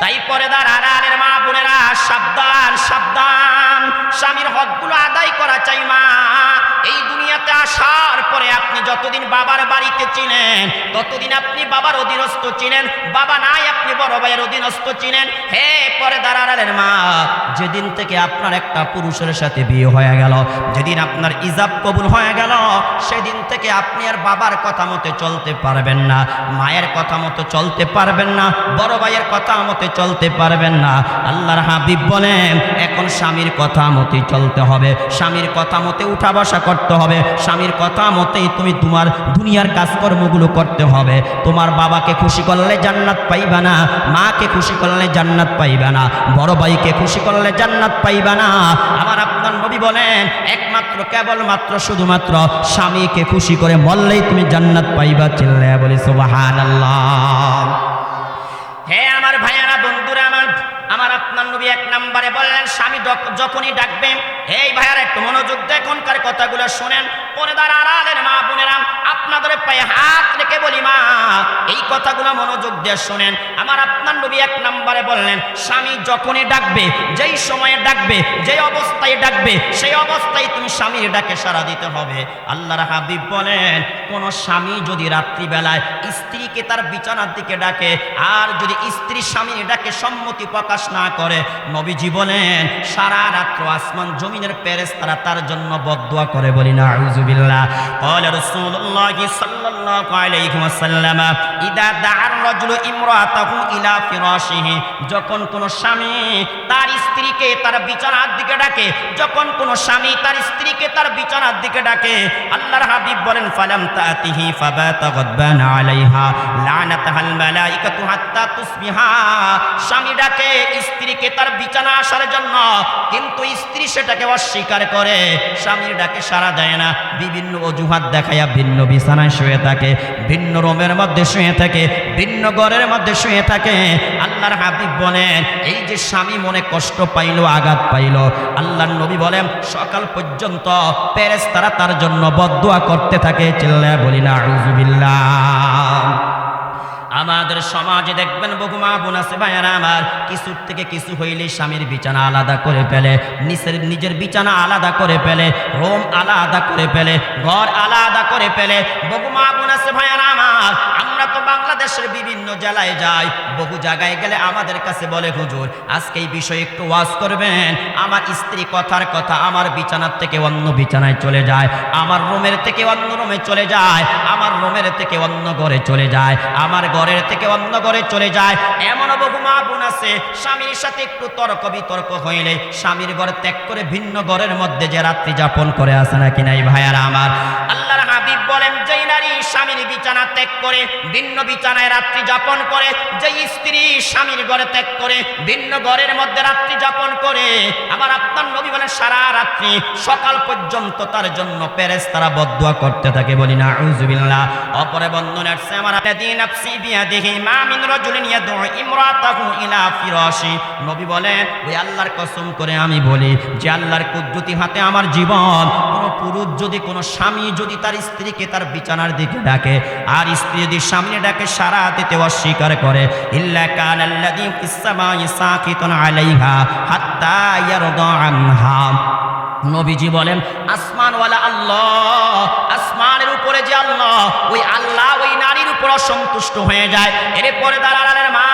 তাই পরেদার আড়ালের মা বোনেরা, সাবধান সাবধান। স্বামীর হকগুলো আদায় করা চাই মা। এই দুনিয়াতে আসার পরে আপনি যতদিন বাবার বাড়িতে চিনেন, ততদিন আপনি বাবার অধীনস্থ চিনেন, বাবা নাই আপনি বড় ভাইয়ের অধীনস্থ চিনেন। হে পরে দাঁড়ালেন মা, যেদিন থেকে আপনার একটা পুরুষের সাথে বিয়ে হয়ে গেল, যেদিন আপনার ইজাব কবুল হয়ে গেল, সেদিন থেকে আপনি আর বাবার কথা মতে চলতে পারবেন না, মায়ের কথা মতো চলতে পারবেন না, বড় ভাইয়ের কথা মতে চলতে পারবেন না। আল্লাহর হাবিব বলেন, এখন স্বামীর কথা মতে চলতে হবে, স্বামীর কথা মতে উঠা বসা করতে হবে, স্বামীর কথা মতেই তুমি তোমার দুনিয়ার কাজকর্মগুলো করতে হবে। তোমার বাবাকে খুশি করলে জান্নাত পাইবা না, মাকে খুশি করলে জান্নাত পাইবা না, বড় ভাইকে খুশি করলে জান্নাত পাইবা না। আমার আপনার নবী বলেন, একমাত্র কেবলমাত্র শুধুমাত্র স্বামীকে খুশি করে মরলেই তুমি জান্নাত পাইবা চিল্লে বলি, সুবহানাল্লাহ। হে আমার ভাইয়ারা, বন্ধুরা, আমার আমার আপনার নবী এক নম্বরে বললেন, স্বামী যখনই ডাকবেন এই ভাইয়ারা, একটু মনোযোগ দিয়ে এখনকার কথাগুলো শোনেন। পরে পরেদার আড়ালের মা বোনেরাম আপনাদের পায়ে হাত রেখে বলি মা, এই কথাগুলো মনোযোগ দিয়ে শোনেন। আমার আপনার নবী এক নম্বরে বললেন, স্বামী যখনই ডাকবে, যেই সময়ে ডাকবে, যে অবস্থায় ডাকবে, সেই অবস্থায় তুমি স্বামীর ডাকে সারা দিতে হবে। আল্লাহর হাবিব বলেন, কোন স্বামী যদি রাত্রিবেলায় স্ত্রীকে তার বিছানার দিকে ডাকে আর যদি স্ত্রী স্বামীর ডাকে সম্মতি প্রকাশ না করে নবীজি বলেন সারা রাত্র আসমান জমিনের পেরেস তারা তার জন্য বদুয়া করে বলি না আউযুবিল্লাহ قال رسول الله صلى الله عليه وسلم اذا دعا الرجل امراته الى فراشه যখন কোন স্বামী তার স্ত্রীকে তার বিছানার দিকে ডাকে যখন কোন স্বামী তার স্ত্রীকে তার বিছানার দিকে ডাকে আল্লাহর হাবিব বলেন ফালাম তাতিহি ফাবাতা গদবান আলাইহা স্বামী ডাকে, স্ত্রীকে তার বিছানা আসার জন্য। কিন্তু স্ত্রী সেটাকে অস্বীকার করে। স্বামীর ডাকে সাড়া দেয় না। বিভিন্ন অজুহাত দেখাইয়া ভিন্ন বিছানায় শুয়ে থাকে, ভিন্ন রুমের মধ্যে শুয়ে থাকে, ভিন্ন ঘরের মধ্যে শুয়ে থাকে। আল্লাহর হাবিব বলেন, এই যে স্বামী মনে কষ্ট পাইল, আঘাত পাইল, আল্লাহর নবী বলেন, সকাল পর্যন্ত পেরেস তারা তার জন্য বদুয়া করতে থাকে। চিল্লা বলি না আউযুবিল্লাহ আমাদের সমাজে দেখবেন বহু মা বোন আছে, ভাইয়ারা আমার কিছুর থেকে কিছু হইলে স্বামীর বিছানা আলাদা করে ফেলে, নিজের নিজের বিছানা আলাদা করে ফেলে, রোম আলাদা করে ফেলে, ঘর আলাদা করে ফেলে। বহু মা বোন আছে, ভাইয়ারা আমার বাংলাদেশের বিভিন্ন জেলায় যাই, বহু জায়গায় গেলে আমাদের কাছে বলে, হুজুর, আজকে এই বিষয়ে একটু ওয়াজ করবেন। আমার স্ত্রী কথার কথা আমার বিছানার থেকে অন্য বিছানায় চলে যায়, আমার রুমের থেকে অন্য রুমে চলে যায়, আমার রুমের থেকে অন্য ঘরে চলে যায়, আমার ঘরের থেকে অন্য ঘরে চলে যায়। এমন বহু মা বোন আছে, স্বামীর সাথে একটু তর্ক বিতর্ক হইলে স্বামীর ঘর ত্যাগ করে ভিন্ন ঘরের মধ্যে যে রাত্রি যাপন করে আসে নাকি নাই ভাইয়ারা আমার? স্বামীর বিছানা ত্যাগ করে, ভিন্ন বিছানায় রাত্রি যাপন করে যে স্ত্রী স্বামীর ঘরে ত্যাগ করে, ভিন্ন ঘরের মধ্যে রাত্রি যাপন করে, আমার আপনার নবী বলেন সারা রাত্রি সকাল পর্যন্ত তার জন্য প্যারেস তারা বদুয়া করতে থাকে বলি না আউযুবিল্লাহ অপরে বন্ধন আসছে, আমার নাফসি বিয়াদিহি মা মিন রাজুলিন ইয়াদউ ইমরাতাহু ইলা ফিরাশি। নবী বলেন ওই আল্লাহর কসম করে আমি বলি, যে আল্লাহর কুদরতি হাতে আমার জীবন পুরুষ যদি কোন স্বামী যদি তার স্ত্রীকে তার বিছানার দিকে ডাকে, আর স্ত্রী যদি স্বামী ডাকে সারা দিতে অস্বীকার করে নবীজি বলেন আসমানওয়ালা আল্লাহ, আসমানের উপরে যে আল্লাহ, ওই আল্লাহ ওই নারীর উপর অসন্তুষ্ট হয়ে যায়। এরপরে দাঁড়ালেন মা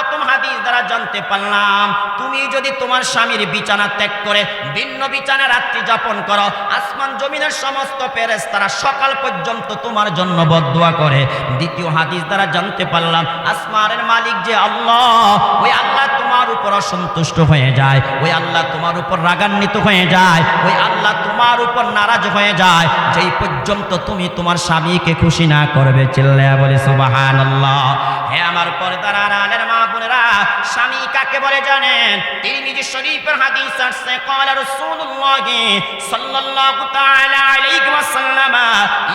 প্রথম হাদিস দ্বারা জানতে পারলাম, তুমি যদি তোমার স্বামীর বিছানা ত্যাগ করে ভিন্ন বিছানা রাত্রি যাপন করো, আসমান জমিনের সমস্ত পেরেস তারা সকাল পর্যন্ত তোমার জন্য বদুয়া করে। দ্বিতীয় হাদিস দ্বারা জানতে পারলাম, আসমানের মালিক যে আল্লাহ, ওই আল্লাহ তোমার উপর অসন্তুষ্ট হয়ে যায়। ওই আল্লাহ তোমার উপর রাগান্বিত হয়ে যায়। ওই আল্লাহ তোমার উপর নারাজ হয়ে যায়। যেই পর্যন্ত তুমি তোমার স্বামীকে খুশি না করবে চিল্লায়া বলে সুবাহান হে আমার পর্দার আড়ালের মা বোনেরা, স্বামী কাকে বলে জানেন? তিরমিজি শরীফের হাদিস আসছে, ক্বালা রাসূলুল্লাহ সাল্লাল্লাহু তাআলা আলাইহি ওয়াসাল্লাম,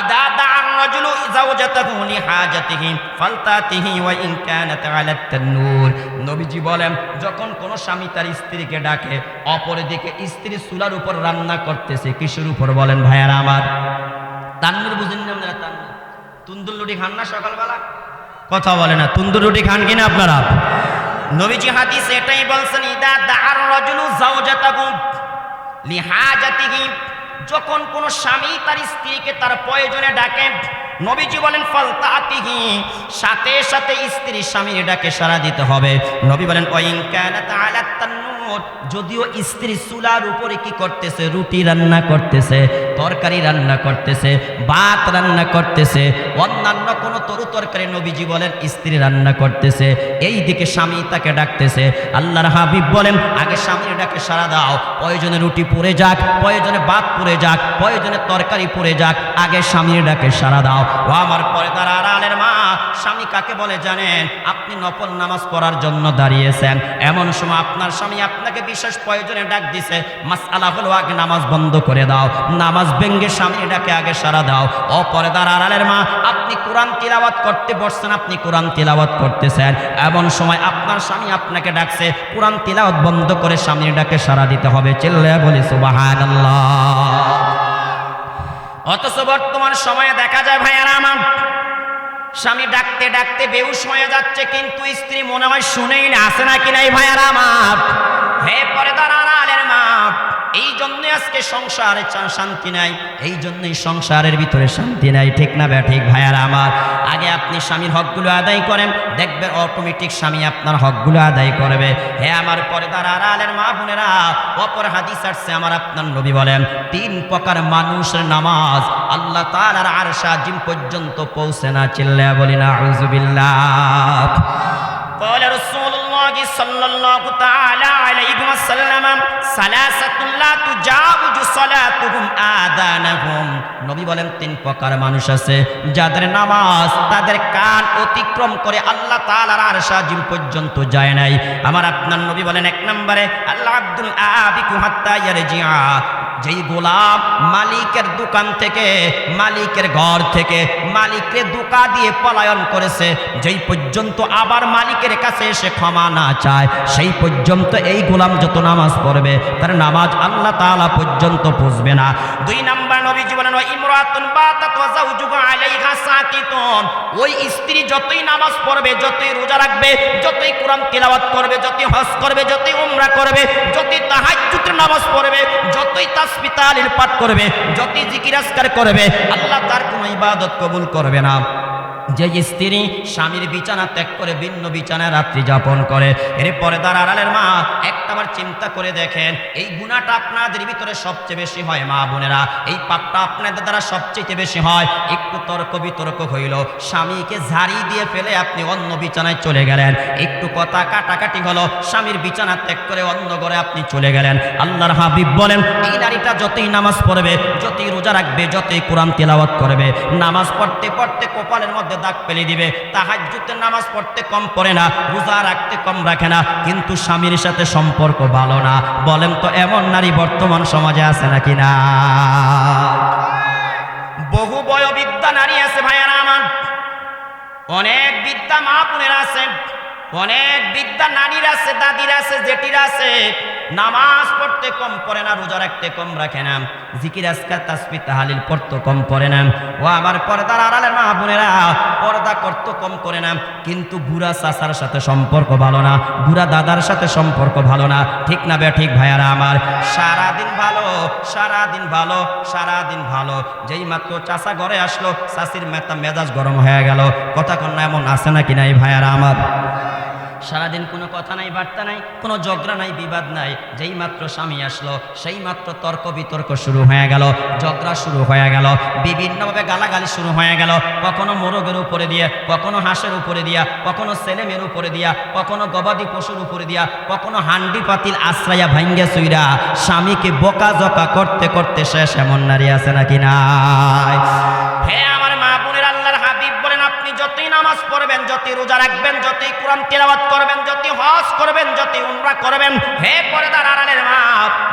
ইদা দাআ زوجته لحاجته فلتاته وان كانت على التنور নবীজি বলেন যখন কোন স্বামী তার স্ত্রীকে ডাকে অপর দিকে স্ত্রী চুলার উপর রান্না করতেছে কিসের উপর বলেন ভাইয়ারা আমার তান্নুর বুঝেন না আপনারা তান্নুর তুন্দুর রুটি খান না সকালবেলা কথা বলে না তুন্দুর রুটি খান কিনা আপনারা নবীজি হাদিস এটাই বলছেন ইদা দার রাজুলু যাওজাতাহু লিহাজাতিহি যখন কোন স্বামী তার স্ত্রীকে তার প্রয়োজনে ডাকে নবীজি বলেন ফালতাতিহি সাথে সাথে স্ত্রী স্বামীর ডাকে সাড়া দিতে হবে। নবী বলেন যদিও স্ত্রী চুলার উপরে কি করতেছে? রুটি রান্না করতেছে, তরকারি রান্না করতেছে, ভাত রান্না করতেছে, অন্যান্য কোনো তরু তরকারি নবীজি বলেন, স্ত্রী রান্না করতেছে, এই দিকে স্বামী তাকে ডাকতেছে। আল্লাহর হাবিব বলেন, আগে স্বামীর ডাকে সাড়া দাও, প্রয়োজনে রুটি পুড়ে যাক, প্রয়োজনে ভাত পুড়ে যাক, প্রয়োজনে তরকারি পুড়ে যাক, আগে স্বামীর ডাকে সাড়া দাও। ও আমার পরে তার আড়ালের মা, স্বামী কাকে বলে জানেন? আপনি নফল নামাজ পড়ার জন্য দাঁড়িয়েছেন। এমন সময় আপনার স্বামী আপনাকে বিশেষ প্রয়োজনে ডাক দিছে মাস আলা হলো আগে নামাজ বন্ধ করে দাও, নামাজ ভেঙ্গে স্বামী ডাকে আগে সাড়া দাও। ও পরে পরেদার আড়ালের মা, আপনি কোরআন তিলাওয়াত করতে বসছেন, আপনি কোরআন তিলাওয়াত করতেছেন। এমন সময় আপনার স্বামী আপনাকে ডাকছে, কোরআন তিলাওয়াত বন্ধ করে স্বামী ডাকে সাড়া দিতে হবে। চিল্লে বলি, সুবহানাল্লাহ। অথচ বর্তমান সময়ে দেখা যায়, ভাইয়ারা আমার স্বামী ডাকতে ডাকতে বেউস হয়ে যাচ্ছে, কিন্তু স্ত্রী মনে হয় শুনেই না আসে না নাকি নাই, ভাইয়ারা আমার? হে পরে দাঁড়ালের মা এই জন্য আজকে সংসারে শান্তি নাই, এই জন্যই সংসারের ভিতরে শান্তি নাই, ঠিক না ব্যা ঠিক ভাইয়ারা আমার? আগে আপনি স্বামীর হকগুলো আদায় করেন দেখবেন অটোমেটিক স্বামী আপনার হকগুলো আদায় করবে। হে আমার পরে দাঁড়ালের মা বোনেরা, অপর হাদিস আসছে, আমার আপনার নবী বলেন, তিন প্রকার মানুষের নামাজ আল্লাহ তাআলার আর জিম পর্যন্ত পৌঁছে না চিল্লা বলি না আউযুবিল্লাহ নবী সাল্লাল্লাহু তাআলা আলাইহি ওয়াসাল্লাম সালাসাতুল্লাহ তুজাবুজু সালাতুহুম আদানাহুম নবী বলেন, তিন প্রকার মানুষ আছে, যাদের নামাজ, তাদের কান অতিক্রম করে আল্লাহ তাআলার আরশ আজিম পর্যন্ত যায় নাই। আমার আপনার নবী বলেন এক নম্বরে আল্লাহ আব্দুল আবিকু হাত্তা ইয়ারজিআ। যেই গোলাপ মালিকের দোকান থেকে, মালিকের ঘর থেকে, মালিককে দোকা দিয়ে পলায়ন করেছে, যেই পর্যন্ত আবার মালিকের কাছে এসে ক্ষমা না চায়, সেই পর্যন্ত এই গোলাম যত নামাজ পড়বে, তার নামাজ আল্লাহ তাআলা পর্যন্ত পুষবে না। দুই নাম্বার নবী জীবনে ইমরাতুন আলাইহা ওই স্ত্রী যতই নামাজ পড়বে, যতই রোজা রাখবে, যতই কোরআন তিলাওয়াত করবে, যতই হজ করবে, যতই উমরা করবে, যতই তাহাজ্জুদের নামাজ পড়বে, যতই তাসবিহ তাহলিল পাঠ করবে যতই জিকির আসকার করবে আল্লাহ তার কোনো ইবাদত কবুল করবে না। যে স্ত্রী স্বামীর বিছানা ত্যাগ করে ভিন্ন বিছানায় রাত্রি যাপন করে, এরপরে তার আড়ালের মা একটা একটাবার চিন্তা করে দেখেন, এই গুণাটা আপনাদের ভিতরে সবচেয়ে বেশি হয়, মা বোনেরা। এই পাপটা আপনাদের দ্বারা সবচেয়ে বেশি হয়। একটু তর্ক বিতর্ক হইল। স্বামীকে ঝাড়ি দিয়ে ফেলে আপনি অন্য বিছানায় চলে গেলেন। একটু কথা কাটাকাটি হলো। স্বামীর বিছানা ত্যাগ করে অন্য ঘরে আপনি চলে গেলেন। আল্লাহর হাবিব বলেন, এই নারীটা যতই নামাজ পড়বে, যতই রোজা রাখবে, যতই কোরআন তেলাওয়াত করবে, নামাজ পড়তে পড়তে কপালের মধ্যে দাগ ফেলে দিবে। তাহাজ্জুদের নামাজ পড়তে কম পড়ে না, রোজা রাখতে কম রাখে না, কিন্তু স্বামীর সাথে সম্পর্ক ভালো না। বলেন তো, এমন নারী বর্তমান সমাজে আছে নাকি না? বহু বয়োবিদ্যা নারী আছে ভাইয়ারা আমার। অনেক বিদ্যা মা বোনেরা আছে, অনেক বিদ্যা নারীর আছে, দাদির আছে, জেঠির আছে নামাজ পড়তে কম পড়ে না, রোজা রাখতে কম রাখে না। জিকির, আজকার তাসবি তাহালিল পড়তে কম পড়ে না। ও আমার পর্দার আড়ালের মা বোনেরা, পর্দা করতে কম করে না। কিন্তু বুড়া চাচার সাথে সম্পর্ক ভালো না, বুড়া দাদার সাথে সম্পর্ক ভালো না। ঠিক না বে, ঠিক ভাইয়ারা আমার? সারাদিন ভালো সারাদিন ভালো সারাদিন ভালো। যেই মাত্র চাচা ঘরে আসলো চাষির মেতা মেজাজ গরম হয়ে গেল। কথা কন্যা এমন আছে নাকি নাই ভাইয়ারা আমার? সারাদিন কোনো কথা নাই, বার্তা নাই, কোনো ঝগড়া নাই, বিবাদ নাই। যেই মাত্র স্বামী আসলো, সেই মাত্র তর্ক বিতর্ক শুরু হয়ে গেল, ঝগড়া শুরু হয়ে গেল, বিভিন্নভাবে গালাগালি শুরু হয়ে গেল, কখনো মোরগের উপরে দিয়ে, কখনো হাঁসের উপরে দিয়া, কখনো ছেলেমেয়ের উপরে দিয়া, কখনো গবাদি পশুর উপরে দিয়া, কখনো হান্ডি পাতিল আশ্রয়া ভাঙ্গে সুইরা স্বামীকে বোকা জকা করতে করতে শেষ এমন নারী আছে নাকি নাই? হে আমার মা বোনের আল্লাহর হাবিব বলেন আপনি যতই পড়বেন যতই রোজা রাখবেন যতই কোরআন তেলাওয়াত করবেন যতই হজ করবেন যতই উমরা করবেন, হে পর্দার আড়ালের মা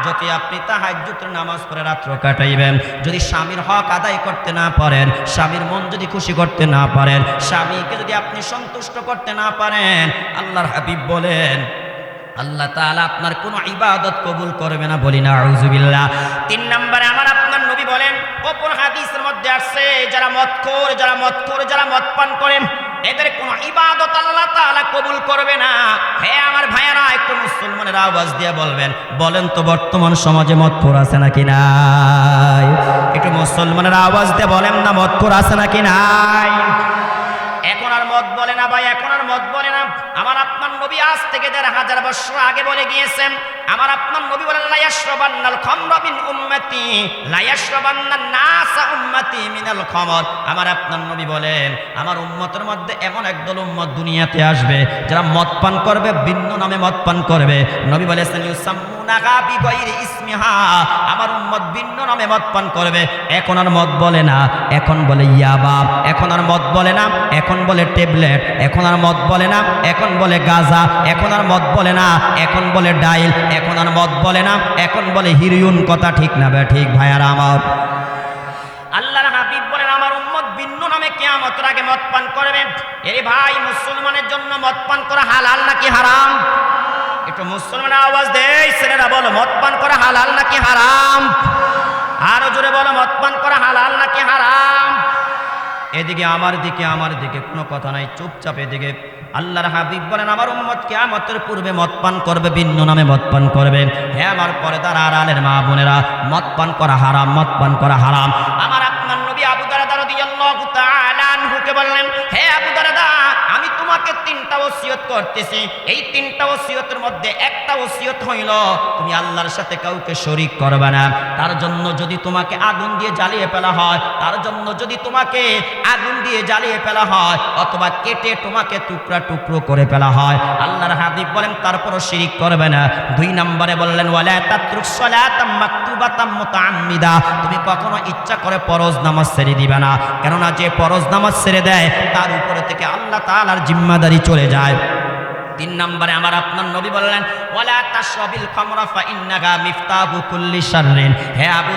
যতই আপনি তাহাজ্জুদের নামাজ পড়ে রাত্র কাটাইবেন, যদি স্বামীর হক আদায় করতে না পারেন, স্বামীর মন যদি খুশি করতে না পারেন, স্বামীকে যদি আপনি সন্তুষ্ট করতে না পারেন, আল্লাহর হাবিব বলেন, আল্লাহ তাআলা আপনার কোনো ইবাদত কবুল করবে না বলি না আউযুবিল্লাহ তিন নম্বরে আমার আপনার নবী বলেন, অপর হাদিসের মধ্যে আসছে, যারা মদ খোর, যারা মদ খোর, যারা মদ পান করেন এদের কোনো ইবাদত আল্লাহ তাআলা কবুল করবে না। হে আমার ভাইয়েরা, একটু মুসলমানের আওয়াজ দিয়ে বলবেন, বলেন তো বর্তমান সমাজে মদপুর আছে নাকি নাই? একটু মুসলমানের আওয়াজ দিয়ে বলেন না মদপুর আছে নাকি নাই? এখন আর মত বলে না ভাই, এখন আর মত বলে না। আমার আপনার নবী আজ থেকে দেড় হাজার বছর আগে বলে গিয়েছেন আমার আপনার নবী বলেন, লায়াশরাবান্নাল খামরা মিন উম্মতি, লায়াশরাবান্নান নাসা উম্মতি মিনাল খামর। আমার আপনার নবী বলেন, আমার উম্মতের মধ্যে এমন একদল উম্মত দুনিয়াতে আসবে, যারা মদ পান করবে, ভিন্ন নামে মদ পান করবে। নবী বলেছেন ইউসাম্মুনাহা বিগাইরি ইসমিহা, আমার উম্মত ভিন্ন নামে মদ পান করবে। এখন আর মদ বলে না, এখন বলে ইয়াবা এখন আর মদ বলে না, এখন বলে ট্যাবলেট, এখন আর মদ বলে না, এখন বলে গাজা, এখন আর মদ বলে না, এখন বলে ডাইল এখন আর মদ বলে না, এখন বলে হিরিয়ন কথা ঠিক না বে, ঠিক ভাইয়ারা আমার। আল্লাহর হাবিব বলেন, আমার উম্মত ভিন্ন নামে কিয়ামতের আগে মদ পান করবে। এরে ভাই, মুসলমানের জন্য মদ পান করা হালাল নাকি হারাম? একটু মুসলমান আওয়াজ দেয় ছেলেরা বলো, মদ পান করা হালাল নাকি হারাম? আরও জোরে বলো, মদ পান করা হালাল নাকি হারাম? এদিকে আমার দিকে আমার দিকে কোনো কথা নাই, চুপচাপ এদিকে আল্লাহর হাবিব বলেন, আমার উম্মত কেয়ামতের পূর্বে মদ পান করবে, ভিন্ন নামে মদ পান করবে। হ্যাঁ আমার পরে তার আড়ালের মা বোনেরা, মদ পান করা হারাম, মদ পান করা হারাম। আমার তিনটা ওসিয়ত করতেছি, এই তিনটা ওসিয়তের মধ্যে একটা ওসিয়ত হইল, তুমি আল্লাহর সাথে কাউকে শরিক করবে না। তার জন্য যদি তোমাকে আগুন দিয়ে জ্বালিয়ে ফেলা হয়, তার জন্য যদি তোমাকে আগুন দিয়ে জ্বালিয়ে ফেলা হয়, অথবা কেটে তোমাকে টুকরা টুকরো করে ফেলা হয়, আল্লাহর হাবিব বলেন, তারপরও শিরিক করবে না। দুই নম্বরে বললেন তুমি কখনো ইচ্ছা করে ফরজ নামাজ ছেড়ে দিবে না। কেননা যে ফরজ নামাজ ছেড়ে দেয়, তার উপরে থেকে আল্লাহ তাআলার জিম্মাদারি চলে যায়। তিন নম্বরে আমার আপনার নবী বললেন কুল্লি হে আবু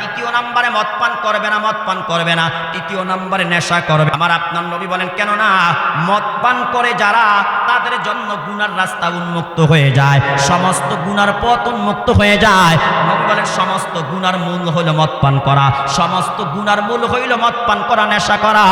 তৃতীয় নম্বরে মদ পান করবে না, মদ পান করবে না। তৃতীয় নম্বরে নেশা করবে। আমার আপনার নবী বলেন কেন না মদ পান করে যারা, তাদের জন্য গুনার রাস্তা উন্মুক্ত হয়ে যায়। সমস্ত গুনার পথ উন্মুক্ত হয়ে যায়। নবী বলেন, সমস্ত গুনার মূল হইল মদ পান করা। সমস্ত গুনার মূল হইল মদ পান করা, নেশা করা।